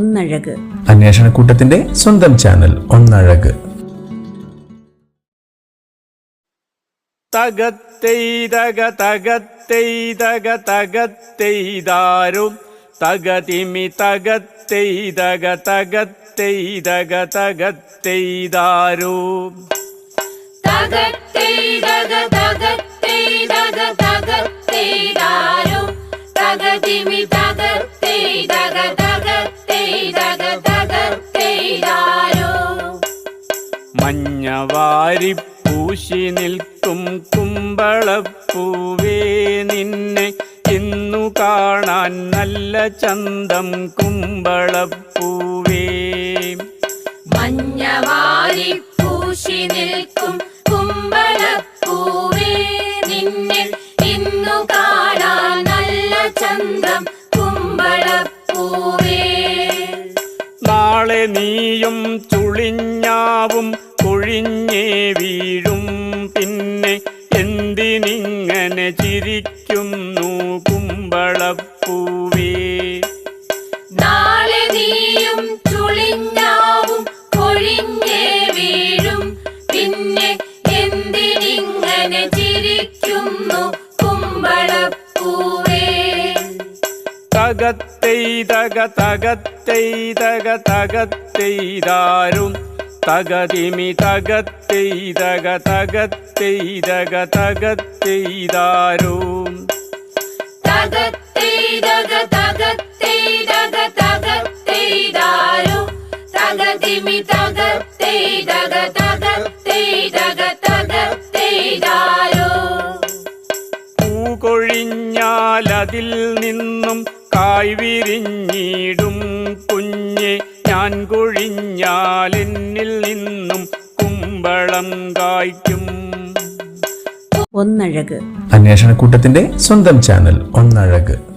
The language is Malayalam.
ഒന്നഴക്. അന്വേഷണ കൂട്ടത്തിന്റെ സ്വന്തം ചാനൽ ഒന്നഴക്. തകത്തെയ്തക തകത്തെയ്തക തകത്തെയ്താരും. തകതിമി തകത്തെയ്തക തകത്തെയ്തക തകത്തെയ്താരും. തകത്തേതക തകത്തേതക തകത്തേതാരും തകതിമി മഞ്ഞവാരി പൂശി നിൽക്കും കുമ്പളപ്പൂവേ നിന്നെ ഇന്നു കാണാൻ നല്ല ചന്തം കുമ്പളപ്പൂവേ. മഞ്ഞവാരി പൂശി നിൽക്കും കുമ്പളപ്പൂവേ നിന്നെ ഇന്നു കാണാൻ നല്ല ചന്തം കുമ്പളപ്പൂവേ. നാളെ നീയും ചുളിഞ്ഞാവും കൊഴിഞ്ഞേ വീഴും പിന്നെ എന്തിനിങ്ങനെ ചിരിക്കുന്നു കുമ്പളപ്പൂവേ? നാളെ നീയും ചുളിഞ്ഞാവും കൊഴിഞ്ഞേ വീഴും പിന്നെ എന്തിനിങ്ങനെ ചിരിക്കുന്നു കുമ്പളപ്പൂവേ? തകത്തെയ്തക തകത്തെയ്തക തകത്തെയ്താരും തകതിമി തകത്തെയ്തക തകത്തെയ്തക தகத்தெய்தாரோ தகத்தெய்தக தகத்தெய்தக தகத்தெய்தாரோ தகதிமி தகத்தெய்தக தகத்தெய்தக தகத்தெய்தாரோ പൂകൊഴിഞ്ഞാൽ അതിൽ നിന്നും കായ് വിരിഞ്ഞിടും കുഞ്ഞെ ഞാൻ കൊഴിഞ്ഞാൽ എന്നിൽ നിന്നും കുമ്പളം കായ്ക്കും. ഒന്നഴക്. അന്വേഷണക്കൂട്ടത്തിന്റെ സ്വന്തം ചാനൽ ഒന്നഴക്.